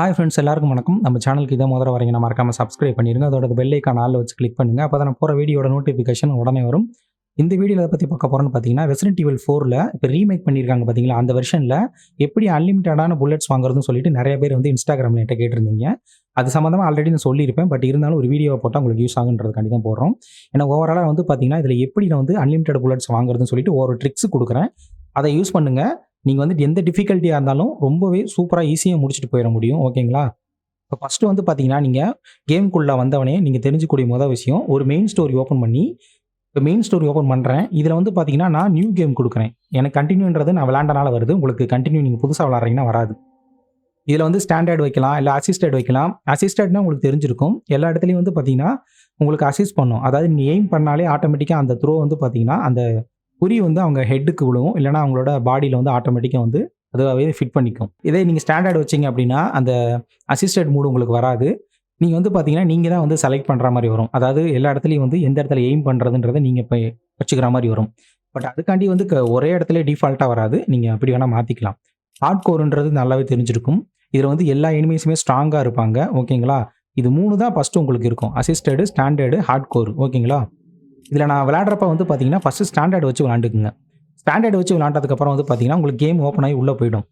Hi friends எல்லாருக்கும் வணக்கம். நம்ம சேனலுக்கு இதை முதல்ல வரீங்க நம்ம மறக்காமல் சப்ஸ்கிரைப் பண்ணிடுங்க அதோட பெல்லைக்கான ஐக்கான் ஆளில் வச்சு கிளிக் பண்ணுங்கள் அப்போ தான் போகிற வீடியோட நோட்டிஃபிகேஷன் உடனே வரும். இந்த வீடியோவில் அதை பற்றி பார்க்க போகிறோன்னு பார்த்தீங்கன்னா ரெசிடென்ட் டிவல் ஃபோரில் இப்போ ரீமேக் பண்ணியிருக்காங்க பார்த்தீங்களா? அந்த வெர்ஷனில் எப்படி அன்லிமிட்டடான புல்லட்ஸ் வாங்குறதுன்னு சொல்லிட்டு நிறைய பேர் வந்து இன்ஸ்டாகிராமில் என்கிட்ட கேட்டிருந்தீங்க. அது சம்மந்தமாக ஆல்ரெடி நான் சொல்லியிருப்பேன். பட் இருந்தாலும் ஒரு வீடியோ போட்டால் உங்களுக்கு யூஸ் ஆகுன்றதுக்காண்டி தான் போடுறோம். ஏன்னா ஓவராலாக வந்து பார்த்தீங்கன்னா இதில் எப்படி நான் வந்து அன்லிமிட்டட் புல்லட்ஸ் வாங்குறதுன்னு சொல்லிட்டு ஒரு ட்ரிக்ஸ் கொடுக்குறேன். அதை யூஸ் பண்ணுங்கள் நீங்கள் வந்து எந்த டிஃபிகல்ட்டியாக இருந்தாலும் ரொம்பவே சூப்பராக ஈஸியாக முடிச்சுட்டு போயிட முடியும் ஓகேங்களா? இப்போ ஃபஸ்ட்டு வந்து பார்த்தீங்கன்னா நீங்கள் கேம்குள்ளே வந்தவனே நீங்கள் தெரிஞ்சுக்கூடிய முதல் விஷயம் ஒரு மெயின் ஸ்டோரி ஓப்பன் பண்ணி இப்போ மெயின் ஸ்டோரி ஓப்பன் பண்ணுறேன் இதில் வந்து பார்த்தீங்கன்னா நான் நியூ கேம் கொடுக்குறேன். எனக்கு கண்டினியூன்றது நான் விளாண்டனால வருது. உங்களுக்கு கண்டினியூ நீங்கள் புதுசாக விளாட்றீங்கன்னா வராது. இதில் வந்து ஸ்டாண்டர்ட் வைக்கலாம் இல்லை அசிஸ்டட் வைக்கலாம். அசிஸ்டட்னா உங்களுக்கு தெரிஞ்சிருக்கும். எல்லா இடத்துலையும் வந்து பார்த்தீங்கன்னா உங்களுக்கு அசிஸ்ட் பண்ணும். அதாவது நீ எய்ம் பண்ணாலே ஆட்டோமேட்டிக்காக அந்த த்ரோ வந்து பார்த்தீங்கன்னா அந்த குறி வந்து அவங்க ஹெட்டுக்கு விழுவும். இல்லைனா அவங்களோட பாடியில் வந்து ஆட்டோமேட்டிக்காக வந்து அதுவாகவே ஃபிட் பண்ணிக்கும். இதே நீங்கள் ஸ்டாண்டர்ட் வச்சிங்க அப்படின்னா அந்த அசிஸ்டட் மூடு உங்களுக்கு வராது. நீங்கள் வந்து பார்த்தீங்கன்னா நீங்கள் தான் வந்து செலக்ட் பண்ணுற மாதிரி வரும். அதாவது எல்லா இடத்துலையும் வந்து எந்த இடத்துல எய்ம் பண்ணுறதுன்றதை நீங்கள் இப்போ வச்சுக்கிற மாதிரி வரும். பட் அதுக்காண்டி வந்து க- ஒரே இடத்துல டிஃபால்ட்டாக வராது. நீங்கள் அப்படி வேணால் மாற்றிக்கலாம் ஹார்ட் கோருன்றது நல்லாவே தெரிஞ்சிருக்கும். இதில் வந்து எல்லா எனிமீஸுமே ஸ்ட்ராங்காக இருப்பாங்க. ஓகேங்களா? இது மூணு தான் ஃபஸ்ட்டு உங்களுக்கு இருக்கும். அசிஸ்டடு ஸ்டாண்டர்டு ஹார்ட் கோர் ஓகேங்களா? இதில் நான் விளையாடுறப்ப வந்து பார்த்தீங்கன்னா ஃபஸ்ட்டு ஸ்டாண்டர்ட் வச்சு விளாண்டுக்குங்க ஸ்டாண்டர்ட் வச்சு விளாண்டதுக்கப்புறம் வந்து பார்த்தீங்கன்னா உங்களுக்கு கேம் ஓப்பன் ஆகி உள்ளே போயிடும்.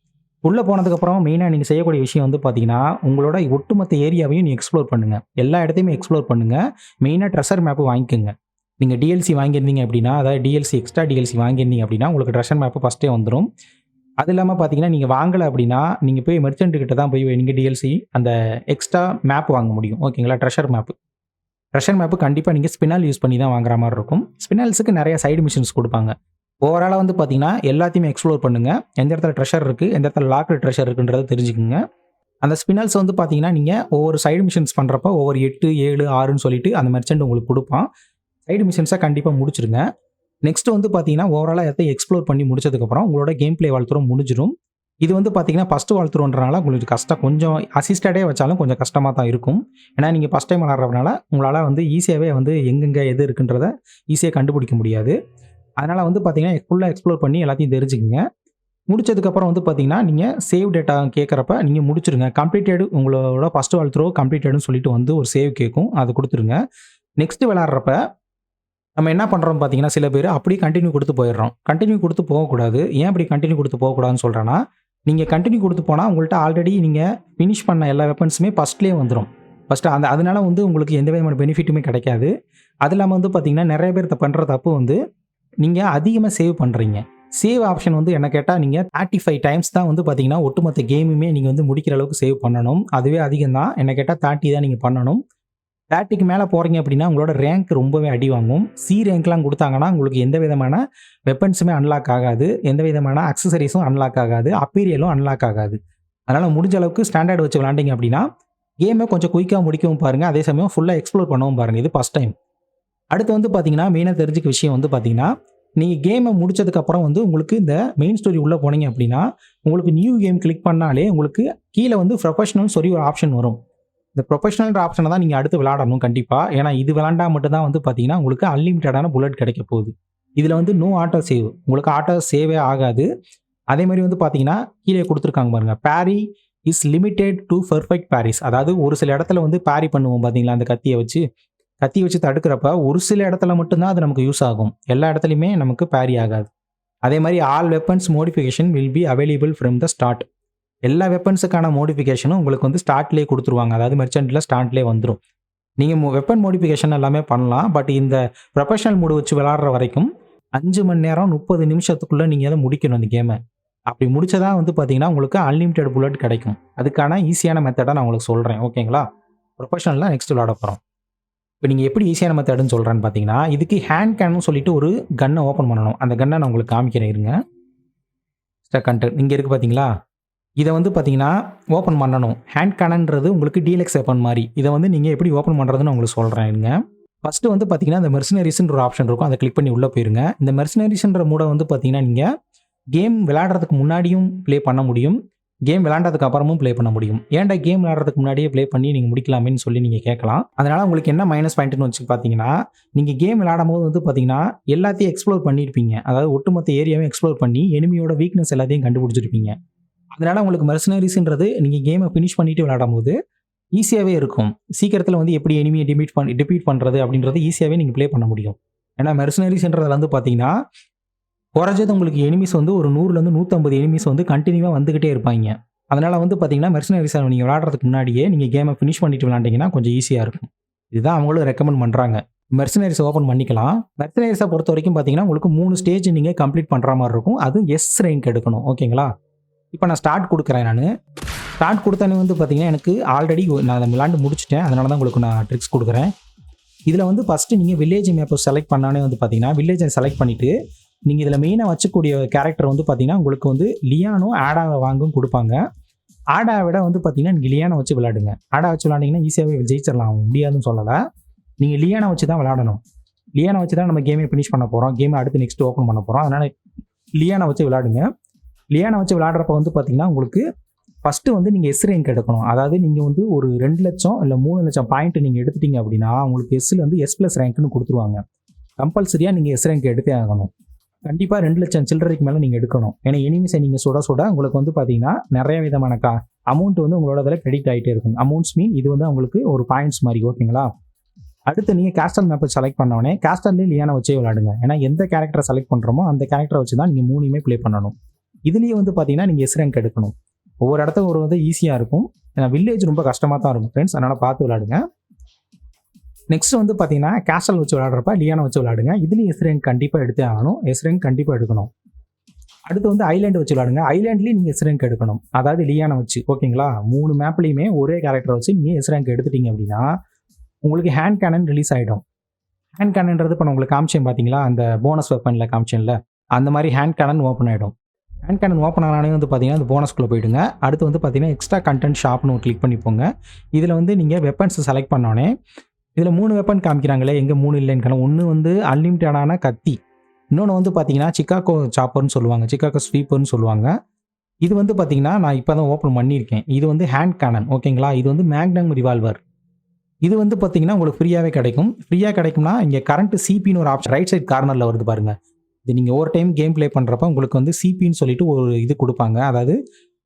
உள்ளே போனதுக்கப்புறம் மெயினாக நீங்கள் செய்யக்கூடிய விஷயம் வந்து பார்த்தீங்கன்னா உங்களோட ஒட்டுமொத்த ஏரியாவையும் நீங்கள் எக்ஸ்ப்ளோர் பண்ணுங்கள் எல்லா இடத்தையுமே எக்ஸ்ப்ளோர் பண்ணுங்கள் மெயினாக ட்ரெஷர் மேப்பு வாங்கிக்கோங்க. நீங்கள் டிஎல்சி வாங்கியிருந்தீங்க அப்படின்னா அதாவது டிஎல்சி எக்ஸ்ட்ரா டிஎல்சி வாங்கியிருந்தீங்க அப்படின்னா உங்களுக்கு ட்ரெஷர் மேப்பு ஃபஸ்ட்டே வந்துடும் அது இல்லாமல் பார்த்தீங்கன்னா நீங்கள் வாங்கலை அப்படின்னா நீங்கள் போய் மெர்ச்சன்ட் கிட்ட தான் போய் நீங்கள் டிஎல்சி அந்த எக்ஸ்ட்ரா மேப் வாங்க முடியும். ஓகேங்களா ட்ரெஷர் மேப்பு ட்ரெஷர் மேப்பு கண்டிப்பாக நீங்கள் ஸ்பினால் யூஸ் பண்ணி தான் வாங்குற மாதிரி இருக்கும். ஸ்பினால்ஸுக்கு நிறைய சைடு மிஷின்ஸ் கொடுப்பாங்க. ஓவராலாக வந்து பார்த்தீங்கன்னா எல்லாத்தையுமே எக்ஸ்ப்ளோர் பண்ணுங்கள் எந்த இடத்துல ட்ரெஷர் இருக்குது எந்த இடத்துல லாக்டு ட்ரெஷர் இருக்குன்றதை தெரிஞ்சுக்குங்க. அந்த ஸ்பினல்ஸ் வந்து பார்த்தீங்கன்னா நீங்கள் ஒவ்வொரு சைடு மிஷின்ஸ் பண்ணுறப்ப ஒவ்வொரு எட்டு ஏழு ஆறுன்னு சொல்லிட்டு அந்த மெர்ச்சன்ட் உங்களுக்கு கொடுப்பான். சைடு மிஷின்ஸை கண்டிப்பாக முடிச்சிருங்க. நெக்ஸ்ட் வந்து பார்த்தீங்கன்னா ஓவராலாக எதை எக்ஸ்ப்ளோர் பண்ணி முடிச்சதுக்கப்புறம் உங்களோட கேம் பிளே வாழ்த்துறோம் முடிஞ்சிடும். இது வந்து பார்த்தீங்கன்னா ஃபஸ்ட்டு வாழ்த்துறோன்றனால உங்களுக்கு கஷ்டம் கொஞ்சம் அசிஸ்டடே வச்சாலும் கொஞ்சம் கஷ்டமாக தான் இருக்கும். ஏன்னா நீங்கள் ஃபஸ்ட் டைம் விளாட்றதுனால உங்களால் வந்து ஈஸியாகவே வந்து எங்கெங்கே எது இருக்குன்றத ஈஸியாக கண்டுபிடிக்க முடியாது. அதனால் வந்து பார்த்தீங்கன்னா ஃபுல்லாக எக்ஸ்ப்ளோர் பண்ணி எல்லாத்தையும் தெரிஞ்சுக்கோங்க. முடிச்சதுக்கப்புறம் வந்து பார்த்தீங்கன்னா நீங்கள் சேவ் டேட்டா கேட்குறப்ப நீங்கள் முடிச்சிருங்க. கம்ப்ளீட்டடு உங்களோட ஃபஸ்ட் வால் த்ரோ கம்ப்ளீட்டடுன்னு சொல்லிட்டு வந்து ஒரு சேவ் கேட்கும் அதை கொடுத்துருங்க. நெக்ஸ்ட் விளாட்றப்ப நம்ம என்ன பண்ணுறோம் பார்த்தீங்கன்னா சில பேர் அப்படியே கண்டினியூ கொடுத்து போயிடுறோம். கண்டினியூ கொடுத்து போகக்கூடாது. ஏன் அப்படி கண்டினியூ கொடுத்து போகக்கூடாதுன்னு சொல்கிறேன்னா நீங்கள் கண்டினியூ கொடுத்து போனால் உங்கள்கிட்ட ஆல்ரெடி நீங்கள் ஃபினிஷ் பண்ண எல்லா வெப்பன்ஸுமே ஃபஸ்ட்லேயே வந்துடும் ஃபஸ்ட்டு அந்த அதனால் வந்து உங்களுக்கு எந்த விதமான பெனிஃபிட்டுமே கிடைக்காது. அது இல்லாமல் வந்து பார்த்திங்கன்னா நிறைய பேர் பண்ணுற தப்பு வந்து நீங்கள் அதிகமாக சேவ் பண்ணுறீங்க சேவ் ஆப்ஷன் வந்து என்ன கேட்டால் நீங்கள் தேர்ட்டி ஃபைவ் டைம்ஸ் தான் வந்து பார்த்தீங்கன்னா ஒட்டுமொத்த கேமுமே நீங்கள் வந்து முடிக்கிற அளவுக்கு சேவ் பண்ணணும். அதுவே அதிகம் தான் என்ன கேட்டால் தேர்ட்டி தான் நீங்கள் பண்ணணும். தேர்ட்டிக்கு மேலே போகிறீங்க அப்படின்னா உங்களோட ரேங்க் ரொம்பவே அடி வாங்கும். சி ரேங்க்லாம் கொடுத்தாங்கன்னா உங்களுக்கு எந்த விதமான வெப்பன்ஸுமே அன்லாக் ஆகாது. எந்த விதமான அக்சசரிஸும் அன்லாக் ஆகாது. அப்பீரியலும் அன்லாக் ஆகாது. அதனால் முடிஞ்ச அளவுக்கு ஸ்டாண்டர்ட் வச்சு விளாண்டிங்க அப்படின்னா கேமை கொஞ்சம் குயிக்காக முடிக்கவும் பாருங்கள் அதே சமயம் ஃபுல்லாக எக்ஸ்ப்ளோர் பண்ணவும் பாருங்கள் இது ஃபஸ்ட் டைம் அடுத்து வந்து பார்த்தீங்கன்னா மெயினாக தெரிஞ்சுக்க விஷயம் வந்து பார்த்தீங்கன்னா நீங்கள் கேமை முடிச்சதுக்கப்புறம் வந்து உங்களுக்கு இந்த மெயின் ஸ்டோரி உள்ளே போனீங்க அப்படின்னா உங்களுக்கு நியூ கேம் கிளிக் பண்ணாலே உங்களுக்கு கீழே வந்து ப்ரொஃபஷனல் சொல்லி ஒரு ஆப்ஷன் வரும். இந்த ப்ரொஃபஷனல் ஆப்ஷனை தான் நீங்கள் அடுத்து விளாடணும் கண்டிப்பாக ஏன்னா இது விளாண்டா மட்டும்தான் வந்து பார்த்தீங்கன்னா உங்களுக்கு அன்லிமிட்டடான புல்லட் கிடைக்க போகுது. இதில் வந்து நோ ஆட்டோ சேவ் உங்களுக்கு ஆட்டோ சேவே ஆகாது. அதே மாதிரி வந்து பார்த்தீங்கன்னா கீழே கொடுத்துருக்காங்க பாருங்க. Parry is limited to perfect parries அதாவது ஒரு சில இடத்துல வந்து பேரி பண்ணுவோம் பார்த்தீங்களா அந்த கத்தியை வச்சு. கத்தி வச்சு தடுக்கிறப்ப ஒரு சில இடத்துல மட்டும்தான் அது நமக்கு யூஸ் ஆகும். எல்லா இடத்துலையுமே நமக்கு பேரி ஆகாது. அதே மாதிரி all weapons modification will be available from the start எல்லா வெப்பன்ஸுக்கான மோடிஃபிகேஷனும் உங்களுக்கு வந்து ஸ்டார்ட்லேயே கொடுத்துருவாங்க. அதாவது மெர்ச்சன்ட்டில் ஸ்டார்ட்லேயே வந்துடும் நீங்கள் வெப்பன் மோடிஃபிகேஷன் எல்லாமே பண்ணலாம். பட் இந்த ப்ரொஃபஷனல் மூடு வச்சு விளாட்ற வரைக்கும் அஞ்சு மணி நேரம் முப்பது நிமிஷத்துக்குள்ளே நீங்கள் அதை முடிக்கணும் இந்த கேமை அப்படி முடிச்சதா வந்து பார்த்தீங்கன்னா உங்களுக்கு அன்லிமிட்டெட் புல்லட் கிடைக்கும். அதுக்கான ஈஸியான மெத்தடை நான் உங்களுக்கு சொல்கிறேன் ஓகேங்களா? ப்ரொஃபஷனலாக நெக்ஸ்ட் விளாட போகிறோம் இப்போ நீங்கள் எப்படி ஈஸியான மெத்தடுன்னு சொல்கிறேன்னு பார்த்தீங்கன்னா இதுக்கு ஹேண்ட் கேன்னு சொல்லிட்டு ஒரு கன்னை ஓப்பன் பண்ணணும். அந்த கன்னை நான் உங்களுக்கு காமிக்கிறேன் இருங்க. கண்டென்ட் இங்கே இருக்குது பார்த்தீங்களா இதை வந்து பார்த்தீங்கன்னா ஓப்பன் பண்ணணும். ஹேண்ட் கனன்றது உங்களுக்கு டீலக்ஸ் ஓப்பன் மாதிரி. இதை வந்து நீங்கள் எப்படி ஓப்பன் பண்ணுறதுன்னு உங்களுக்கு சொல்கிறேன் இருங்க. ஃபஸ்ட்டு வந்து பார்த்தீங்கன்னா இந்த மெர்சினரிஸ்ன்ற ஒரு ஆப்ஷன் இருக்கும். அதை கிளிக் பண்ணி உள்ளே போயிருங்க. இந்த மெர்சினரிஸ்ன்ற மூட வந்து பார்த்தீங்கன்னா நீங்கள் கேம் விளையாடுறதுக்கு முன்னாடியும் ப்ளே பண்ண முடியும். கேம் விளையாண்டதுக்கு அப்புறமும் ப்ளே பண்ண முடியும். ஏன்டா கேம் விளையாடுறதுக்கு முன்னாடியே ப்ளே பண்ணி நீங்கள் முடிக்கலாமேன்னு சொல்லி நீங்கள் கேட்கலாம். அதனால் உங்களுக்கு என்ன மைனஸ் பாயிண்ட்னு வச்சு பார்த்தீங்கன்னா நீங்கள் கேம் விளையாடும் போது வந்து பார்த்தீங்கன்னா எல்லாத்தையும் எக்ஸ்ப்ளோர் பண்ணியிருப்பீங்க. அதாவது ஒட்டுமொத்த ஏரியாவும் எக்ஸ்ப்ளோர் பண்ணி எனிமியோட வீக்னஸ் எல்லாத்தையும் கண்டுபிடிச்சிருப்பீங்க. அதனால் உங்களுக்கு மெர்சனரிஸ்ன்றது நீங்கள் கேமை ஃபினிஷ் பண்ணிவிட்டு விளாடும்போது ஈஸியாகவே இருக்கும். சீக்கிரத்தில் வந்து எப்படி எனிமியை டிபீட் பண்ணி டிபீட் பண்ணுறது அப்படின்றது ஈஸியாகவே நீங்கள் ப்ளே பண்ண முடியும். ஏன்னா மெர்சனரிஸ்ன்றதுல வந்து பார்த்தீங்கன்னா குறைஞ்சது உங்களுக்கு எனிமிஸ் வந்து ஒரு நூறுலேருந்து நூற்றம்பது எனிமிஸ் வந்து கண்டினியூவாக வந்துக்கிட்டே இருப்பாங்க. அதனால் வந்து பார்த்தீங்கன்னா மெர்சனரிஸ் நீங்கள் விளாட்றதுக்கு முன்னாடியே நீங்கள் கேமை ஃபினிஷ் பண்ணிட்டு விளாண்டிங்கன்னா கொஞ்சம் ஈஸியாக இருக்கும். இதுதான் அவங்களும் ரெக்கமெண்ட் பண்ணுறாங்க மெர்சனரிஸ் ஓப்பன் பண்ணிக்கலாம். மெர்சனரிஸை பொறுத்த வரைக்கும் பார்த்தீங்கன்னா உங்களுக்கு மூணு ஸ்டேஜ் நீங்கள் கம்ப்ளீட் பண்ணுற மாதிரி இருக்கும். அது எஸ் ரேங்க் எடுக்கணும். ஓகேங்களா? இப்போ நான் ஸ்டார்ட் கொடுக்குறேன் நான். ஸ்டார்ட் கொடுத்தனே வந்து பார்த்தீங்கன்னா எனக்கு ஆல்ரெடி நான் அதை விளாண்டு முடிச்சிட்டேன். அதனால தான் உங்களுக்கு நான் ட்ரிக்ஸ் கொடுக்குறேன். இதில் வந்து ஃபஸ்ட்டு நீங்கள் வில்லேஜ் மேப்பை செலக்ட் பண்ணானே வந்து பார்த்தீங்கன்னா வில்லேஜை செலக்ட் பண்ணிவிட்டு நீங்கள் இதில் மெயினாக வச்சக்கூடிய கேரக்டர் வந்து பார்த்தீங்கன்னா உங்களுக்கு வந்து லியானும் ஆடாவை வாங்கும் கொடுப்பாங்க. ஆடா விட வந்து பார்த்தீங்கன்னா நீங்கள் லியானை வச்சு விளையாடுங்க. ஆடா வச்சு விளையாண்டிங்கன்னா ஈஸியாகவே ஜெயிச்சிடலாம். முடியாதுன்னு சொல்லலை. நீங்கள் லியானை வச்சு தான் விளையாடணும். லியானை வச்சு தான் நம்ம கேமே ஃபினிஷ் பண்ண போகிறோம் கேமை அடுத்து நெக்ஸ்ட் ஓப்பன் பண்ண போகிறோம் அதனால் லியானை வச்சு விளையாடுங்க. லியானை வச்சு விளையாடுறப்ப வந்து பார்த்தீங்கன்னா உங்களுக்கு ஃபஸ்ட்டு வந்து நீங்கள் எஸ் ரேங்க் எடுக்கணும். அதாவது நீங்கள் வந்து ஒரு ரெண்டு லட்சம் இல்லை மூணு லட்சம் பாயிண்ட் நீங்கள் எடுத்துட்டீங்க அப்படின்னா உங்களுக்கு எஸ்ஸில் வந்து எஸ் ப்ளஸ் ரேங்க்னு கொடுத்துருவாங்க. கம்பல்சரியாக நீங்கள் எஸ் ரேங்க் எடுத்தே ஆகணும். கண்டிப்பாக ரெண்டு லட்சம் சில்லறைக்கு மேலே நீங்கள் எடுக்கணும். ஏன்னா எனிமிஸை நீங்கள் சுட சுட உங்களுக்கு வந்து பார்த்தீங்கன்னா நிறைய விதமான கா அமௌண்ட் வந்து உங்களோட இதில் கிரெடிட் ஆகிட்டே இருக்கும். அமௌண்ட்ஸ் மீன் இது வந்து உங்களுக்கு ஒரு பாயிண்ட்ஸ் மாதிரி ஓகேங்களா அடுத்து நீங்கள் கேஸ்டல் மேப்பை செலக்ட் பண்ணோடனே கேஸ்டல்லே லியானை வச்சே விளாடுங்க ஏன்னா எந்த கேரக்டரை செலக்ட் பண்ணுறோமோ அந்த கேரக்டரை வச்சு தான் நீங்கள் மூணுமே ப்ளே பண்ணணும். இதுலேயே வந்து பார்த்தீங்கன்னா நீங்கள் எஸ் ரேங்க் எடுக்கணும். ஒவ்வொரு இடத்துக்கும் ஒரு வந்து ஈஸியாக இருக்கும். ஏன்னா வில்லேஜ் ரொம்ப கஷ்டமாக தான் இருக்கும் ஃப்ரெண்ட்ஸ் அதனால் பார்த்து விளாடுங்க நெக்ஸ்ட் வந்து பார்த்தீங்கன்னா கேஸ்டல் வச்சு விளாட்றப்ப லியானை வச்சு விளாடுங்க இதுலேயும் எஸ் ரேங்க் கண்டிப்பாக எடுத்தே ஆகணும். எஸ் ரேங்க் கண்டிப்பாக எடுக்கணும். அடுத்து வந்து ஐலேண்டு வச்சு விளாடுங்க ஐலேண்ட்லேயும் நீங்கள் எஸ் ரேங்க் எடுக்கணும். அதாவது லியானா வச்சு ஓகேங்களா? மூணு மேப்லேயுமே ஒரே கேரக்டர் வச்சு நீங்கள் எஸ் ரேங்க் எடுத்துட்டீங்க அப்படின்னா உங்களுக்கு ஹேண்ட் கேனன் ரிலீஸ் ஆகிடும் ஹேண்ட் கேனன்றது இப்போ நான் உங்களுக்கு காமிச்சேன் பார்த்தீங்களா அந்த போனஸ் வெப்பனில் காமிச்சேன்ல. அந்த மாதிரி ஹேண்ட் கேனன் ஓப்பன் ஆகிடும் ஹேண்ட் கேனன் ஓப்பன் ஆனாலே வந்து பார்த்தீங்கன்னா அந்த போனஸ்குள்ளே போயிடுங்க. அடுத்து வந்து பார்த்தீங்கன்னா எக்ஸ்ட்ரா கண்டென்ட் ஷாப்னு கிளிக் பண்ணி போங்க. இதில் வந்து நீங்கள் வெப்பன்ஸை செலக்ட் பண்ணோன்னே இதில் மூணு வெப்பன் காமிக்கிறாங்களே எங்கே மூணு இல்லைன்னு ஒன்று வந்து அன்லிமிட்டடான கத்தி. இன்னொன்று வந்து பார்த்தீங்கன்னா சிக்காகோ சாப்பர்னு சொல்லுவாங்க. சிக்காகோ ஸ்வீப்பர்னு சொல்லுவாங்க. இது வந்து பார்த்தீங்கன்னா நான் இப்போ தான் ஓப்பன் பண்ணியிருக்கேன். இது வந்து ஹேண்ட் கேனன் ஓகேங்களா இது வந்து மேக்னம் ரிவால்வர் இது வந்து பார்த்தீங்கன்னா உங்களுக்கு ஃப்ரீயாகவே கிடைக்கும். ஃப்ரீயாக கிடைக்கும்னா இங்கே கரண்ட் சிபின்னு ஒரு ஆப்ஷன் ரைட் சைட் கார்னரில் வருது பாருங்க. இது நீங்கள் ஒவ்வொரு டைம் கேம் ப்ளே பண்ணுறப்ப உங்களுக்கு வந்து சிபின்னு சொல்லிட்டு ஒரு இது கொடுப்பாங்க. அதாவது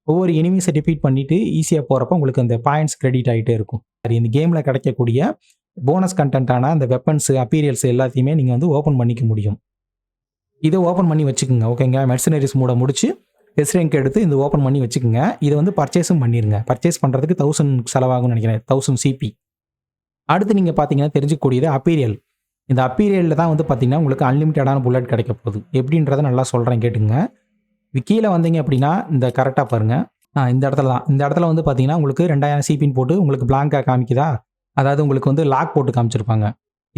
ஒவ்வொரு எனிமீஸை டிஃபீட் பண்ணிவிட்டு ஈஸியாக போகிறப்ப உங்களுக்கு அந்த பாயிண்ட்ஸ் கிரெடிட் ஆகிட்டே இருக்கும். சரி இந்த கேமில் கிடைக்கக்கூடிய போனஸ் கண்டென்ட்டான அந்த வெப்பன்ஸு அப்பீரியல்ஸ் எல்லாத்தையுமே நீங்கள் வந்து ஓப்பன் பண்ணிக்க முடியும். இதை ஓப்பன் பண்ணி வச்சுக்கோங்க ஓகேங்க மெர்சனரிஸ் மூட முடிச்சு எஸ் ரேங்க் எடுத்து இந்த ஓப்பன் பண்ணி வச்சுக்கோங்க. இதை வந்து பர்ச்சேஸும் பண்ணிடுங்க பர்ச்சேஸ் பண்ணுறதுக்கு தௌசண்ட் செலவாகும்னு நினைக்கிறேன். தௌசண்ட் சிபி அடுத்து நீங்கள் பார்த்தீங்கன்னா தெரிஞ்சுக்கூடியது அப்பீரியல் இந்த அப்பீரியலில் தான் வந்து பார்த்திங்கன்னா உங்களுக்கு அன்லிமிட்டடான புல்லட் கிடைக்க போகுது. எப்படின்றத நல்லா சொல்கிறேன் கேட்டுங்க விக்கியில் கீழே வந்தீங்க அப்படின்னா இந்த கரெக்டாக பாருங்கள் ஆ இந்த இடத்துல தான். இந்த இடத்துல வந்து பார்த்தீங்கன்னா உங்களுக்கு ரெண்டாயிரம் சிபின்னு போட்டு உங்களுக்கு பிளாங்காக காமிக்குதா? அதாவது உங்களுக்கு வந்து லாக் போட்டு காமிச்சிருப்பாங்க.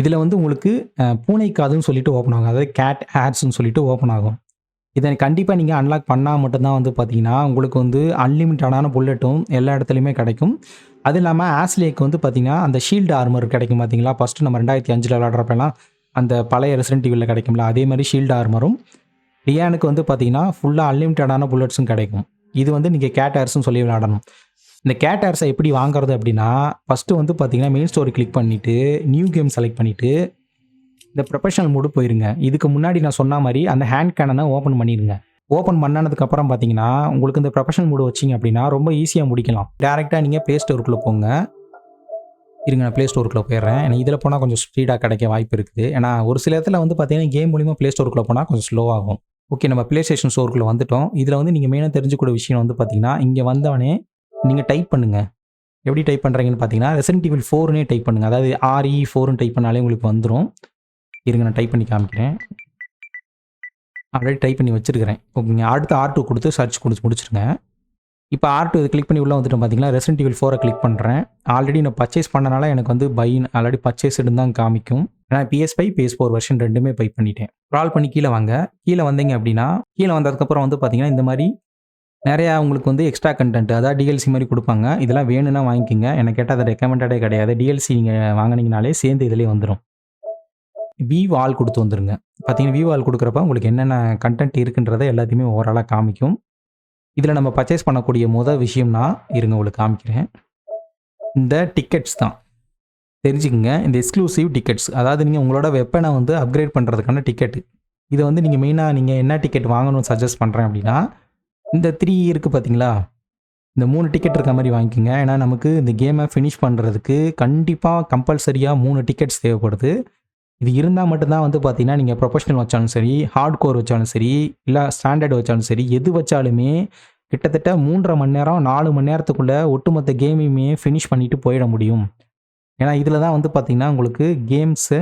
இதில் வந்து உங்களுக்கு பூனை காதுன்னு சொல்லிட்டு ஓப்பன் ஆகும். அதாவது கேட் ஹேட்ஸ்னு சொல்லிட்டு ஓப்பன் ஆகும். இதை கண்டிப்பாக நீங்கள் அன்லாக் பண்ணால் மட்டும்தான் வந்து பார்த்தீங்கன்னா உங்களுக்கு வந்து அன்லிமிட்டடான புல்லட்டும் எல்லா இடத்துலையுமே கிடைக்கும். அது இல்லாமல் ஆஸ்லேக்கு வந்து பார்த்தீங்கன்னா அந்த ஷீல்டு ஆர்மர் கிடைக்கும் பார்த்தீங்களா ஃபஸ்ட்டு நம்ம ரெண்டாயிரத்தி அஞ்சில் விளாட்றப்பெல்லாம் அந்த பழைய ரெசிடென்ட் டிவியில் கிடைக்கும்ல அதே மாதிரி ஷீல்டு ஆர்மரும் ரியானுக்கு வந்து பார்த்தீங்கன்னா ஃபுல்லாக அன்லிமிட்டடான புல்லட்ஸும் கிடைக்கும். இது வந்து நீங்கள் கேட்டர்ஸ்னு சொல்லி விளாடணும் இந்த கேட்டர்ஸை எப்படி வாங்குறது அப்படின்னா ஃபஸ்ட்டு வந்து பார்த்தீங்கன்னா மெயின் ஸ்டோரி கிளிக் பண்ணிவிட்டு நியூ கேம் செலக்ட் பண்ணிவிட்டு இந்த ப்ரொஃபஷனல் மூடு போயிருங்க. இதுக்கு முன்னாடி நான் சொன்ன மாதிரி அந்த ஹேண்ட் கேனனை ஓப்பன் பண்ணிடுங்க ஓப்பன் பண்ணனதுக்கப்புறம் பார்த்தீங்கன்னா உங்களுக்கு இந்த ப்ரொஃபஷனல் மூடு வச்சிங்க அப்படின்னா ரொம்ப ஈஸியாக முடிக்கலாம். டேரெக்டாக நீங்கள் ப்ளே ஸ்டோருக்குள்ளே போங்க. இருங்க நான் ப்ளே ஸ்டோருக்குள்ளே போயிடுறேன். ஏன்னா இதில் போனால் கொஞ்சம் ஸ்பீடாக கிடைக்க வாய்ப்பு இருக்குது. ஏன்னா ஒரு சில இடத்துல வந்து பார்த்தீங்கன்னா கேம் மூலிமா ப்ளே ஸ்டோருக்குள்ளே போனால் கொஞ்சம் ஸ்லோ ஆகும். ஓகே நம்ம ப்ளே ஸ்டேஷன் ஸ்டோருக்குள்ளே வந்துட்டோம். இதில் வந்து நீங்கள் மெயினாக தெரிஞ்சுக்கூடிய விஷயம் வந்து பார்த்தீங்கன்னா இங்கே வந்தவனே நீங்கள் டைப் பண்ணுங்கள் எப்படி டைப் பண்ணுறீங்கன்னு பார்த்தீங்கன்னா ரெசன்ட் டிவில் ஃபோர்னே டைப் பண்ணுங்கள் அதாவது ஆர்இ ஃபோர்னு டைப் பண்ணாலே உங்களுக்கு வந்துடும் இருங்க நான் டைப் பண்ணி காமிக்கிறேன். ஆல்ரெடி டைப் பண்ணி வச்சிருக்கிறேன். ஓகேங்க அடுத்து ஆர் டூ கொடுத்து சர்ச் கொடுத்து முடிச்சிருங்க. இப்போ ஆர் டூ கிளிக் பண்ணி உள்ளே வந்துட்டு பார்த்தீங்கன்னா ரெசன்ட் டிவில் ஃபோரை கிளிக் பண்ணுறேன் ஆல்ரெடி நான் பர்ச்சேஸ் பண்ணனால எனக்கு வந்து பைன் ஆல்ரெடி பர்ச்சேஸ்டு தான் காமிக்கும். ஏன்னா PS five PS four version ரெண்டுமே பை பண்ணிட்டேன். க்ரால் பண்ணி கீழே வாங்க. கீழே வந்தீங்க அப்படின்னா கீழே வந்ததுக்கப்புறம் வந்து பார்த்தீங்கன்னா இந்த மாதிரி நிறையா உங்களுக்கு வந்து எக்ஸ்ட்ரா கண்டென்ட் அதாவது டிஎல்சி மாதிரி கொடுப்பாங்க. இதெல்லாம் வேணும்னா வாங்கிக்கோங்க. எனக்கு கேட்டால் அது ரெக்கமெண்டடே கிடையாது. டிஎல்சி நீங்கள் வாங்கினீங்கனாலே சேர்ந்து இதிலே வந்துடும் வி வால் கொடுத்து வந்துருங்க. பார்த்தீங்கன்னா வி வால் கொடுக்குறப்ப உங்களுக்கு என்னென்ன கண்டென்ட் இருக்குன்றதை எல்லாத்தையுமே ஓவராலாக காமிக்கும். இதில் நம்ம பர்ச்சேஸ் பண்ணக்கூடிய முதல் விஷயம்னா இருங்க உங்களுக்கு காமிக்கிறேன். இந்த டிக்கெட்ஸ் தான். தெரிஞ்சுக்கோங்க. இந்த எக்ஸ்க்ளூசிவ் டிக்கெட்ஸ் அதாவது நீங்கள் உங்களோட வெப்பனை வந்து அப்கிரேட் பண்ணுறதுக்கான டிக்கெட்டு இதை வந்து நீங்கள் மெயினாக நீங்கள் என்ன டிக்கெட் வாங்கணும்னு சஜஸ்ட் பண்ணுறேன் அப்படின்னா இந்த த்ரீ இருக்குது பார்த்தீங்களா இந்த மூணு டிக்கெட் இருக்க மாதிரி வாங்கிக்கோங்க. ஏன்னா நமக்கு இந்த கேமை ஃபினிஷ் பண்ணுறதுக்கு கண்டிப்பாக கம்பல்சரியாக மூணு டிக்கெட்ஸ் தேவைப்படுது. இது இருந்தால் மட்டும்தான் வந்து பார்த்தீங்கன்னா நீங்கள் ப்ரொஃபஷனல் வச்சாலும் சரி ஹார்ட் கோர் வச்சாலும் சரி இல்லை ஸ்டாண்டர்ட் வச்சாலும் சரி எது வச்சாலுமே கிட்டத்தட்ட மூன்றரை மணி நேரம் நாலு மணி நேரத்துக்குள்ளே ஒட்டுமொத்த கேமையுமே ஃபினிஷ் பண்ணிட்டு போயிட முடியும். ஏன்னா இதில் தான் வந்து பார்த்திங்கன்னா உங்களுக்கு கேம்ஸு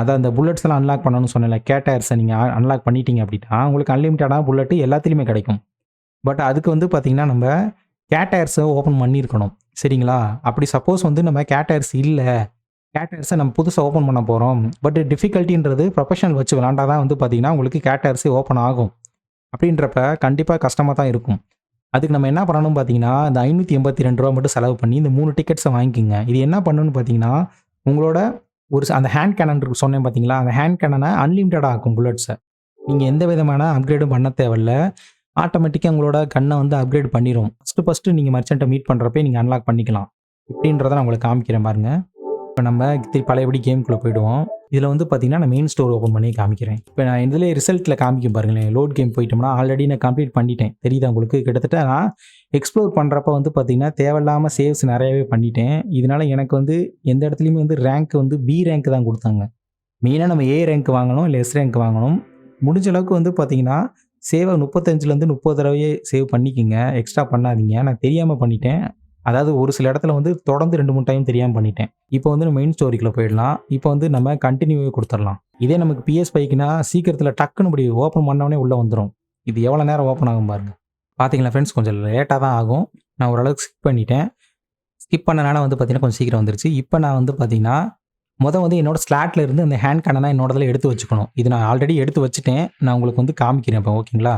அதான் அந்த புல்லட்ஸ் எல்லாம் அன்லாக் பண்ணணும்னு சொன்னேன்ல கேட்டயர்ஸை நீங்கள் அன்லாக் பண்ணிட்டீங்க அப்படின்னா உங்களுக்கு அன்லிமிட்டடாக புல்லட்டு எல்லாத்துலேயுமே கிடைக்கும். பட் அதுக்கு வந்து பார்த்திங்கன்னா நம்ம கேட்டயர்ஸை ஓப்பன் பண்ணியிருக்கணும். சரிங்களா? அப்படி சப்போஸ் வந்து நம்ம கேட்டயர்ஸ் இல்லை கேட்டர்ஸை நம்ம புதுசாக ஓப்பன் பண்ண போகிறோம் பட் டிஃபிகல்ட்டின்றது ப்ரொஃபஷனல் வச்சு விளாண்டா தான் வந்து பார்த்தீங்கன்னா உங்களுக்கு கேட்டர்ஸே ஓப்பன் ஆகும். அப்படின்றப்ப கண்டிப்பாக கஷ்டமாக தான் இருக்கும். அதுக்கு நம்ம என்ன பண்ணணும் பார்த்தீங்கன்னா இந்த ஐநூற்றி எண்பத்தி ரெண்டு ரூபா மட்டும் செலவு பண்ணி இந்த மூணு டிக்கெட்ஸை வாங்கிக்கோங்க. இது என்ன பண்ணணும்னு பார்த்தீங்கன்னா உங்களோட ஒரு அந்த ஹேண்ட் கேனன் இருக்கு சொன்னேன் பார்த்தீங்களா அந்த ஹேண்ட் கேனனை அன்லிமிட்டடாக ஆக்கும் புல்லட்ஸை நீங்கள் எந்த விதமான அப்கிரேடும் பண்ண தேவையில்ல. ஆட்டோமேட்டிக்காக உங்களோட கண்ணை வந்து அப்கிரேட் பண்ணிடும் ஃபஸ்ட்டு ஃபஸ்ட்டு நீங்கள் மர்ச்சண்ட்டை மீட் பண்ணுறப்பே நீங்கள் அன்லாக் பண்ணிக்கலாம். இப்படின்றத நான் உங்களுக்கு காமிக்கிறேன் பாருங்கள் இப்போ நம்ம திருப்பி பழையபடி கேம்குள்ளே போயிடுவோம். இதில் வந்து பார்த்தீங்கன்னா நான் மெயின் ஸ்டோர் ஓப்பன் பண்ணி காமிக்கிறேன். இப்போ நான் இதில் ரிசல்ட்டில் காமிக்கும் பாருங்களேன். லோட் கேம் போயிட்டோம்னா ஆல்ரெடி நான் கம்ப்ளீட் பண்ணிட்டேன். தெரியுதா உங்களுக்கு? கிட்டத்தட்ட நான் எக்ஸ்ப்ளோர் பண்ணுறப்ப வந்து பார்த்தீங்கன்னா தேவையில்லாமல் சேவ்ஸ் நிறையவே பண்ணிட்டேன். இதனால எனக்கு வந்து எந்த இடத்துலையுமே வந்து ரேங்க் வந்து பி ரேங்க் தான் கொடுத்தாங்க. மெயினாக நம்ம ஏ ரேங்க் வாங்கணும் இல்லை எஸ் ரேங்க் வாங்கணும். முடிஞ்ச அளவுக்கு வந்து பார்த்தீங்கன்னா சேவை முப்பத்தஞ்சுலேருந்து முப்பது தடவையே சேவ் பண்ணிக்கோங்க. எக்ஸ்ட்ரா பண்ணாதீங்க. நான் தெரியாமல் பண்ணிட்டேன். அதாவது ஒரு சில இடத்துல வந்து தொடர்ந்து ரெண்டு மூணு டைம் தெரியாமல் பண்ணிட்டேன். இப்போ வந்து நம்ம மெயின் ஸ்டோரிக்குள்ள போயிடலாம். இப்போ வந்து நம்ம கண்டினியூவே கொடுத்துடலாம். இதே நமக்கு பிஎஸ் பைக்குனா சீக்கிரத்தில் டக்குன்னு இப்படி ஓப்பன் பண்ணவொடனே உள்ளே வந்துடும் இது எவ்வளோ நேரம் ஓப்பன் ஆகும் பாருங்க. பார்த்தீங்களா ஃப்ரெண்ட்ஸ் கொஞ்சம் லேட்டாக தான் ஆகும். நான் ஓரளவுக்கு ஸ்கிப் பண்ணிட்டேன். ஸ்கிப் பண்ணனால வந்து பார்த்தீங்கன்னா கொஞ்சம் சீக்கிரம் வந்துருச்சு. இப்போ நான் வந்து பார்த்தீங்கன்னா மொதல் வந்து என்னோட ஸ்லாட்டில் இருந்து அந்த ஹேண்ட் கண்ணனாக என்னோடதில் எடுத்து வச்சுக்கணும். இது நான் ஆல்ரெடி எடுத்து வச்சுட்டேன். நான் உங்களுக்கு வந்து காமிக்கிறேன் இப்போ ஓகேங்களா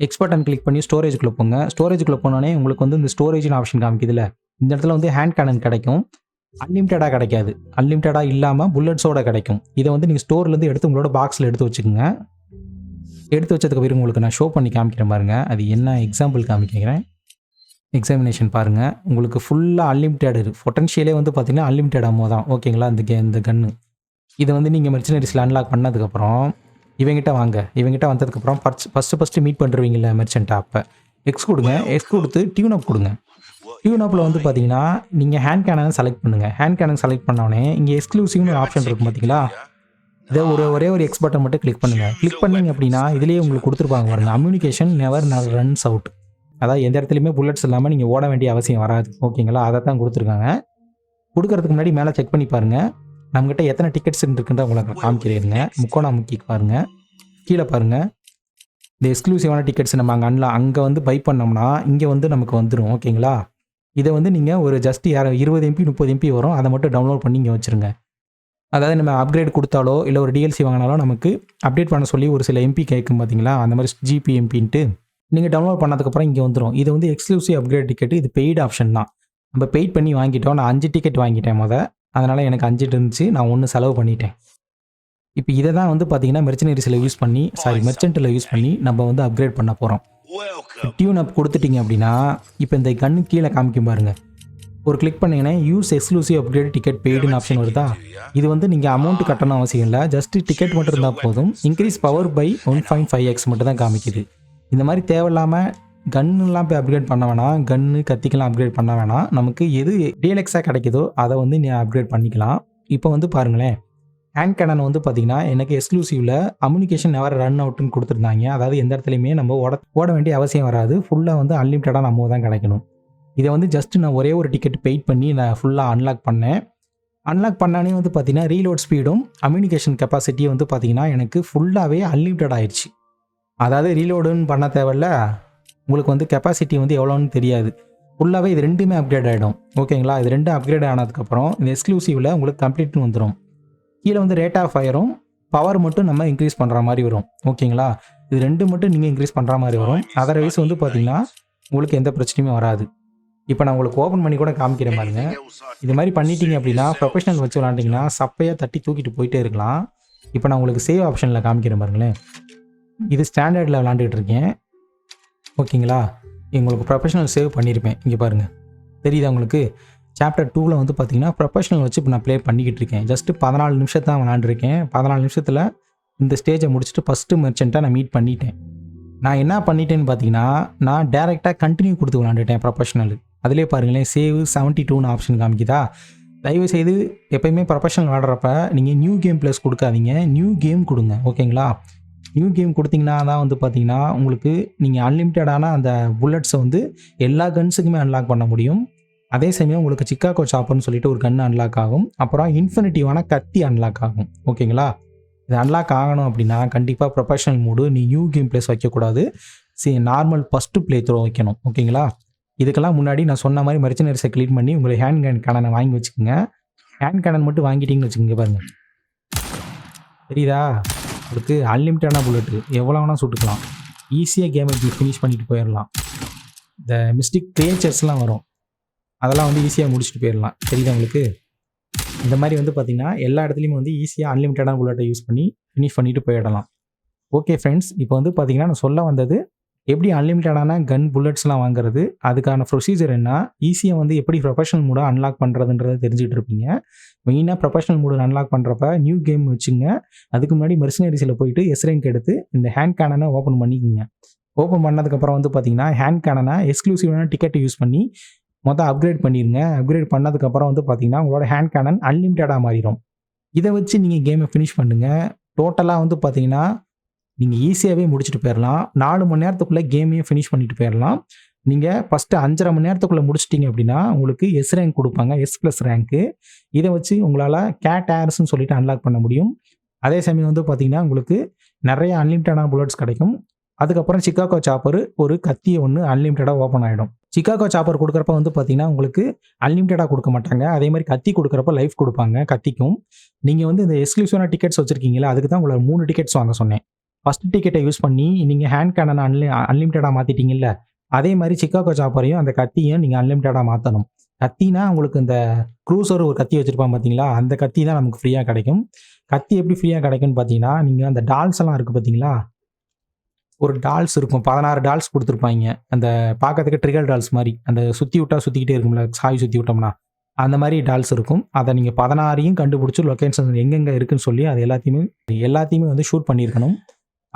எக்ஸ்பர்ட் அண்ட் கிளிக் பண்ணி ஸ்டோரேஜ்குள்ளே போங்க. ஸ்டோரேஜ்குள்ளே போனோடனே உங்களுக்கு வந்து இந்த ஸ்டோரேஜ்னு ஆப்ஷன் காமிக்குதுல இந்த இடத்துல வந்து ஹேண்ட் கேனன் கிடைக்கும். அன்லிமிட்டடாக கிடைக்காது. அன்லிமிட்டடாக இல்லாமல் புல்லட்ஸோட கிடைக்கும். இதை வந்து நீங்கள் ஸ்டோர்லேருந்து எடுத்து உங்களோட பாக்ஸில் எடுத்து வச்சுக்கோங்க. எடுத்து வச்சதுக்கு பிறகு உங்களுக்கு நான் ஷோ பண்ணி காமிக்கிறேன் பாருங்கள் அது என்ன எக்ஸாம்பிள் காமிக்கிறேன். எக்ஸாமினேஷன் பாருங்கள் உங்களுக்கு ஃபுல்லாக அன்லிமிட்டட் இருக்குது பொட்டன்ஷியலே வந்து பார்த்திங்கன்னா அன்லிமிட்டட் அமோ தான். ஓகேங்களா இந்த கே இந்த கன்று இதை வந்து நீங்கள் மெர்ச்சனரிஸில் அன்லாக் பண்ணதுக்கப்புறம் இவங்ககிட்ட வாங்க. இவங்கிட்ட வந்ததுக்கப்புறம் ஃபர்ஸ்ட் ஃபஸ்ட்டு ஃபஸ்ட்டு மீட் பண்ணுறவங்கள மெர்ச்சன்ட்டை அப்போ. எக்ஸ் கொடுங்க. எக்ஸ் கொடுத்து டியூன் அப் கொடுங்க. டியூன் அப்பில் வந்து பார்த்தீங்கன்னா நீங்கள் ஹேண்ட் கேனை செலக்ட் பண்ணுங்கள் ஹேண்ட் கேனன் செலக்ட் பண்ணோடனே இங்கே எக்ஸ்க்ளூசிவ்னு ஒரு ஆப்ஷன் இருக்கும் பார்த்தீங்களா இதை ஒரு ஒரே ஒரு எக்ஸ் பட்டன் மட்டும் கிளிக் பண்ணுங்கள் கிளிக் பண்ணிங்க அப்படின்னா இதுலேயே உங்களுக்கு கொடுத்துருப்பாங்க பாருங்க. கம்யூனிகேஷன் நெவர் ரன்ஸ் அவுட் அதாவது எந்த இடத்துலையுமே புல்லட்ஸ் இல்லாமல் நீங்கள் ஓட வேண்டிய அவசியம் வராது. ஓகேங்களா அதை தான் கொடுத்துருக்காங்க. கொடுக்கறதுக்கு முன்னாடி மேலே செக் பண்ணி பாருங்கள் நம்மகிட்ட எத்தனை டிக்கெட்ஸ் இருக்குன்ற உங்களுக்கு காமிக்கிறீங்க முக்கோணா முக்கி பாருங்கள் கீழே பாருங்கள் இந்த எக்ஸ்க்ளூசிவான டிக்கெட்ஸ் நம்ம அங்கே அன்ல அங்கே வந்து பை பண்ணோம்னா இங்கே வந்து நமக்கு வந்துடும் ஓகேங்களா இதை வந்து நீங்கள் ஒரு ஜஸ்ட் யார இருபது எம்பி முப்பது எம்பி வரும். அதை மட்டும் டவுன்லோட் பண்ணி இங்கே வச்சுருங்க. அதாவது நம்ம அப்கிரேட் கொடுத்தாலோ இல்லை ஒரு டிஎல்சி வாங்கினாலோ நமக்கு அப்டேட் பண்ண சொல்லி ஒரு சில எம்பி கேட்கும் பார்த்தீங்களா அந்த மாதிரி ஜிபி எம்பின்ட்டு நீங்கள் டவுன்லோட் பண்ணதுக்கப்புறம் இங்கே வந்துடும் இது வந்து எக்ஸ்க்ளூசிவ் அப்கிரேட் டிக்கெட் இது பெய்டு ஆப்ஷன் தான். நம்ம பெய்ட் பண்ணி வாங்கிட்டோம். நான் அஞ்சு டிக்கெட் வாங்கிட்டேன் முத. அதனால் எனக்கு அஞ்சு இருந்துச்சு நான் ஒன்று செலவு பண்ணிட்டேன். இப்போ இதை தான் வந்து பார்த்தீங்கன்னா மெர்ச்சனரிஸில் யூஸ் பண்ணி சாரி மெர்ச்சன்ட்டில் யூஸ் பண்ணி நம்ம வந்து அப்கிரேட் பண்ண போகிறோம். டியூன் அப் கொடுத்துட்டீங்க அப்படின்னா இப்போ இந்த கன்னு கீழே காமிக்கும் பாருங்க. ஒரு கிளிக் பண்ணீங்கன்னா யூஸ் எக்ஸ்க்ளூசிவ் அப்கிரேட் டிக்கெட் பெய்டுன்னு ஆப்ஷன் வருதா? இது வந்து நீங்கள் அமௌண்ட் கட்டணும் அவசியம் இல்லை. ஜஸ்ட் டிக்கெட் மட்டும் இருந்தால் போதும். Increase power by one point five X மட்டும் தான் காமிக்குது. இந்த மாதிரி தேவையில்லாமல் கன்னுலாம் போய் அப்கிரேட் பண்ண வேணாம். கன்னு கத்திக்கெல்லாம் அப்கிரேட் பண்ண வேணாம். நமக்கு எது டிஎல்எக்ஸாக கிடைக்குதோ அதை வந்து நீ அப்கிரேட் பண்ணிக்கலாம். இப்போ வந்து பாருங்களேன். ஹேண்ட் கேனன் வந்து பார்த்தீங்கன்னா எனக்கு எக்ஸ்க்ளூசிவில் அம்யூனிகேஷன் நெவர் ரன் அவுட்னு கொடுத்துருந்தாங்க. அதாவது எந்த இடத்துலையுமே நம்ம ஓட ஓட வேண்டிய அவசியம் வராது. ஃபுல்லாக வந்து அன்லிமிட்டடாக நம்ம தான் கிடைக்கணும். இதை வந்து ஜஸ்ட் நான் ஒரே ஒரு டிக்கெட் பெயிட் பண்ணி நான் ஃபுல்லாக அன்லாக் பண்ணேன். அன்லாக் பண்ணானே வந்து பார்த்தீங்கன்னா ரீலோட் ஸ்பீடும் அம்யூனிகேஷன் கெப்பாசிட்டியும் வந்து பார்த்தீங்கன்னா எனக்கு ஃபுல்லாகவே அன்லிமிட்டட் ஆயிடுச்சு அதாவது ரீலோடுன்னு பண்ண தேவையில்ல. உங்களுக்கு வந்து கெப்பாசிட்டி வந்து எவ்வளோன்னு தெரியாது. ஃபுல்லாகவே இது ரெண்டுமே அப்கிரேட் ஆகிடும் ஓகேங்களா இது ரெண்டும் அப்கிரேட் ஆனதுக்கப்புறம் இந்த எக்ஸ்க்ளூசிவில் உங்களுக்கு கம்ப்ளீட்னு வந்துடும் கீழே வந்து ரேட் ஆஃப் ஃபயரும் பவர் மட்டும் நம்ம இன்க்ரீஸ் பண்ணுற மாதிரி வரும். ஓகேங்களா இது ரெண்டு மட்டும் நீங்கள் இன்க்ரீஸ் பண்ணுற மாதிரி வரும். அதர்வைஸ் வந்து பார்த்தீங்கன்னா உங்களுக்கு எந்த பிரச்சனையுமே வராது. இப்போ நான் உங்களுக்கு ஓப்பன் பண்ணி கூட காமிக்கிறேன் பாருங்க. இது மாதிரி பண்ணிட்டீங்க அப்படின்னா ப்ரொஃபஷனல் வச்சு விளாண்டிங்கன்னா சப்பையாக தட்டி தூக்கிட்டு போயிட்டே இருக்கலாம். இப்போ நான் உங்களுக்கு சேவ் ஆப்ஷனில் காமிக்கிறேன் பாருங்களேன். இது ஸ்டாண்டர்டில் விளாண்டுட்டு இருக்கேன். ஓகேங்களா? உங்களுக்கு ப்ரொஃபஷனல் சேவ் பண்ணியிருப்பேன் இங்கே பாருங்கள் தெரியுதா உங்களுக்கு? சாப்டர் டூவில் வந்து பார்த்தீங்கன்னா ப்ரொஃபஷனல் வச்சு இப்போ நான் ப்ளே பண்ணிக்கிட்டு இருக்கேன். ஜஸ்ட்டு பதினாலு நிமிஷத்தான் விளாண்டுருக்கேன். பதினாலு நிமிஷத்தில் இந்த ஸ்டேஜை முடிச்சுட்டு ஃபஸ்ட்டு மெர்ச்சண்ட்டாக நான் மீட் பண்ணிட்டேன். நான் என்ன பண்ணிட்டேன்னு பார்த்தீங்கன்னா நான் டேரெக்டாக கண்டினியூ கொடுத்து விளாண்டுட்டேன் ப்ரொஃபஷனல் அதிலே பாருங்களேன் சேவ் செவன்ட்டி டூன்னு ஆப்ஷன் காமிக்குதா? தயவு செய்து எப்பயுமே ப்ரொஃபஷனல் விளாடுறப்ப நீங்கள் நியூ கேம் ப்ளஸ் கொடுக்காதீங்க. நியூ கேம் கொடுங்க. ஓகேங்களா? நியூ கேம் கொடுத்தீங்கன்னா தான் வந்து பார்த்தீங்கன்னா உங்களுக்கு நீங்கள் அன்லிமிட்டடான அந்த புல்லட்ஸை வந்து எல்லா கன்ஸுக்குமே அன்லாக் பண்ண முடியும். அதே சமயம் உங்களுக்கு சிக்காகோ சாப்பர்னு சொல்லிட்டு ஒரு கன் அன்லாக் ஆகும். அப்புறம் இன்ஃபினிட்டிவான கத்தி அன்லாக் ஆகும். ஓகேங்களா இது அன்லாக் ஆகணும் அப்படின்னா கண்டிப்பாக ப்ரொஃபஷனல் மூடு நீ நியூ கேம் ப்ளேஸ் வைக்கக்கூடாது. சி நார்மல் ஃபஸ்ட்டு ப்ளே த்ரோ வைக்கணும் ஓகேங்களா இதுக்கெல்லாம் முன்னாடி நான் சொன்ன மாதிரி மெர்ச்சனரிஸை க்ளீன் பண்ணி உங்களை ஹேண்ட் கேன் கணனை வாங்கி வச்சுக்கோங்க. ஹேண்ட் கேனன் மட்டும் வாங்கிட்டீங்கன்னு வச்சுக்கோங்க பாருங்கள் தெரியுதா? அடுத்து அன்லிமிட்டடான புல்லெட்டு எவ்வளோ வேணால் சுட்டுக்கலாம். ஈஸியாக கேமை ஃபினிஷ் பண்ணிட்டு போயிடலாம் இந்த மிஸ்டிக் கிரியேச்சர்ஸ்லாம் வரும். அதெல்லாம் வந்து ஈஸியாக முடிச்சுட்டு போயிடலாம் தெரியுது உங்களுக்கு? இந்த மாதிரி வந்து பார்த்திங்கன்னா எல்லா இடத்துலையுமே வந்து ஈஸியாக அன்லிமிட்டடான புல்லட்டை யூஸ் பண்ணி ஃபினிஷ் பண்ணிட்டு போயிடலாம். ஓகே ஃப்ரெண்ட்ஸ் இப்போ வந்து பார்த்திங்கன்னா நான் சொல்ல வந்தது எப்படி அன்லிமிட்டடான கன் புல்லட்ஸ்லாம் வாங்குறது அதுக்கான ப்ரொசீஜர் என்ன? ஈஸியாக வந்து எப்படி ப்ரொஃபஷனல் மூடை அன்லாக் பண்ணுறதுன்றதை தெரிஞ்சுட்டு இருப்பீங்க. மெயினாக ப்ரொஃபஷனல் மூடு அன்லாக் பண்ணுறப்ப நியூ கேம் வச்சுங்க. அதுக்கு முன்னாடி மெர்சினரிஸில் போயிட்டு எஸ்ரேங்க் எடுத்து இந்த ஹேண்ட் கேனனை ஓப்பன் பண்ணிக்கோங்க. ஓப்பன் பண்ணதுக்கப்புறம் வந்து பார்த்தீங்கன்னா ஹேண்ட் கேனனை எக்ஸ்க்ளூசிவான டிக்கெட் யூஸ் பண்ணி மொத்தம் அப்கிரேட் பண்ணிடுங்க அப்கிரேட் பண்ணதுக்கப்புறம் வந்து பார்த்தீங்கன்னா உங்களோட ஹேண்ட் கேனன் அன்லிமிட்டடாக மாறிடும் இதை வச்சு நீங்கள் கேமை ஃபினிஷ் பண்ணுங்கள் டோட்டலாக வந்து பார்த்தீங்கன்னா நீங்கள் ஈஸியாகவே முடிச்சுட்டு போயிடலாம் நாலு மணி நேரத்துக்குள்ளே கேமையும் ஃபினிஷ் பண்ணிட்டு போயிடலாம் நீங்கள் ஃபஸ்ட்டு அஞ்சரை மணி நேரத்துக்குள்ளே முடிச்சிட்டிங்க அப்படின்னா உங்களுக்கு எஸ் ரேங்க் கொடுப்பாங்க. எஸ் ப்ளஸ் ரேங்க்கு இதை வச்சு உங்களால் கேட் ஏர்ஸ்னு சொல்லிட்டு அன்லாக் பண்ண முடியும். அதே சமயம் வந்து பார்த்தீங்கன்னா உங்களுக்கு நிறைய அன்லிமிட்டடான புல்லட்ஸ் கிடைக்கும். அதுக்கப்புறம் சிக்காகோ சாப்பர் ஒரு கத்தியை ஒன்று அன்லிமிட்டடாக ஓப்பன் ஆகிடும் சிக்காகோ சாப்பர் கொடுக்குறப்ப வந்து பார்த்தீங்கன்னா உங்களுக்கு அன்லிமிட்டடாக கொடுக்க மாட்டாங்க. அதே மாதிரி கத்தி கொடுக்குறப்ப லைஃப் கொடுப்பாங்க கத்திக்கும். நீங்கள் வந்து இந்த எக்ஸ்க்ளூசிவான டிக்கெட்ஸ் வச்சுருக்கீங்களா அதுக்கு தான் உங்களை மூணு டிக்கெட்ஸ் வாங்க சொன்னேன். ஃபஸ்ட் டிக்கெட்டை யூஸ் பண்ணி நீங்கள் ஹேண்ட் கேனனை அன்லி அன்லிமிட்டடாக மாற்றிட்டீங்கல்ல அதே மாதிரி சிக்காகோ சாப்பரையும் அந்த கத்தியும் நீங்கள் அன்லிமிட்டடாக மாற்றணும் கத்தினா உங்களுக்கு இந்த க்ரூசர் ஒரு கத்தி வச்சுருப்பான் பார்த்தீங்களா அந்த கத்தி தான் நமக்கு ஃப்ரீயாக கிடைக்கும். கத்தி எப்படி ஃப்ரீயாக கிடைக்கும்னு பார்த்தீங்கன்னா நீங்கள் அந்த டால்ஸ் எல்லாம் இருக்குது பார்த்தீங்களா ஒரு டால்ஸ் இருக்கும் பதினாறு டால்ஸ் கொடுத்துருப்பாங்க. அந்த பார்க்கறதுக்கு ட்ரிகல் டால்ஸ் மாதிரி அந்த சுற்றி விட்டா சுற்றிக்கிட்டே இருக்கும்ல சாய் சுற்றி விட்டோம்னா அந்த மாதிரி டால்ஸ் இருக்கும். அதை நீங்கள் பதினாறையும் கண்டுபிடிச்சி லொக்கேஷன் எங்கெங்கே இருக்குன்னு சொல்லி அது எல்லாத்தையுமே எல்லாத்தையுமே வந்து ஷூட் பண்ணியிருக்கணும்.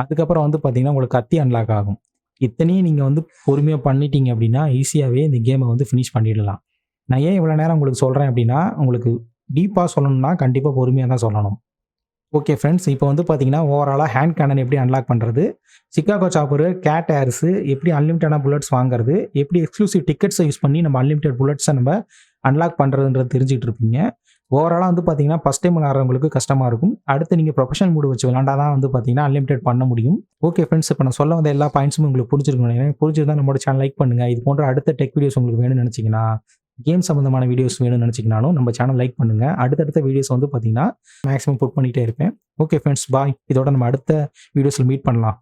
அதுக்கப்புறம் வந்து பார்த்தீங்கன்னா உங்களுக்கு கத்தி அன்லாக் ஆகும். இத்தனையும் நீங்கள் வந்து பொறுமையாக பண்ணிட்டீங்க அப்படின்னா ஈஸியாகவே இந்த கேமை வந்து ஃபினிஷ் பண்ணிடலாம். நான் ஏன் இவ்வளோ நேரம் உங்களுக்கு சொல்கிறேன் அப்படின்னா உங்களுக்கு டீப்பாக சொல்லணும்னா கண்டிப்பாக பொறுமையாக தான் சொல்லணும். ஓகே ஃப்ரெண்ட்ஸ் இப்போ வந்து பார்த்தீங்கன்னா ஓவராலாக ஹேண்ட் கேனன் எப்படி அன்லாக் பண்ணுறது சிக்காகோ சாப்பரு கேட் ஏர்ஸு எப்படி அன்லிமிட்டடான புல்லட்ஸ் வாங்குறது எப்படி எக்ஸ்க்ளூசிவ் டிக்கெட்ஸை யூஸ் பண்ணி நம்ம அன்லிமிட்டட் புல்லட்ஸை நம்ம அன்லாக் பண்ணுறதுன்றது தெரிஞ்சுட்டு இருப்பீங்க. ஓவராலாக வந்து பார்த்தீங்கன்னா ஃபஸ்ட் டைம் விளாட்றவங்களுக்கு கஷ்டமாக இருக்கும். அடுத்து நீங்கள் ப்ரொஃபஷனல் மூடு வச்சு விளாண்டா தான் வந்து பார்த்தீங்கன்னா அன்லிமிட்டட் பண்ண முடியும். ஓகே ஃப்ரெண்ட்ஸ் இப்போ நான் சொல்ல வந்த எல்லா பாயிண்ட்ஸும் உங்களுக்கு புரிஞ்சிருக்கும் எனக்கு புரிஞ்சிருந்தா நம்மளோட சேனல் லைக் பண்ணுங்கள் இது போன்ற அடுத்த டெக் வீடியோஸ் உங்களுக்கு வேணும்னு நினச்சிங்கன்னா கேம் சம்மந்தமான வீடியோஸ் வேணும்னு நினச்சிங்கனாலும் நம்ம சேனல் லைக் பண்ணுங்கள் அடுத்தடுத்த வீடியோஸ் வந்து பார்த்தீங்கன்னா மேக்ஸிமம் புட் பண்ணிகிட்டே இருப்பேன். ஓகே ஃப்ரெண்ட்ஸ் பாய் இதோட நம்ம அடுத்த வீடியோஸில் மீட் பண்ணலாம்.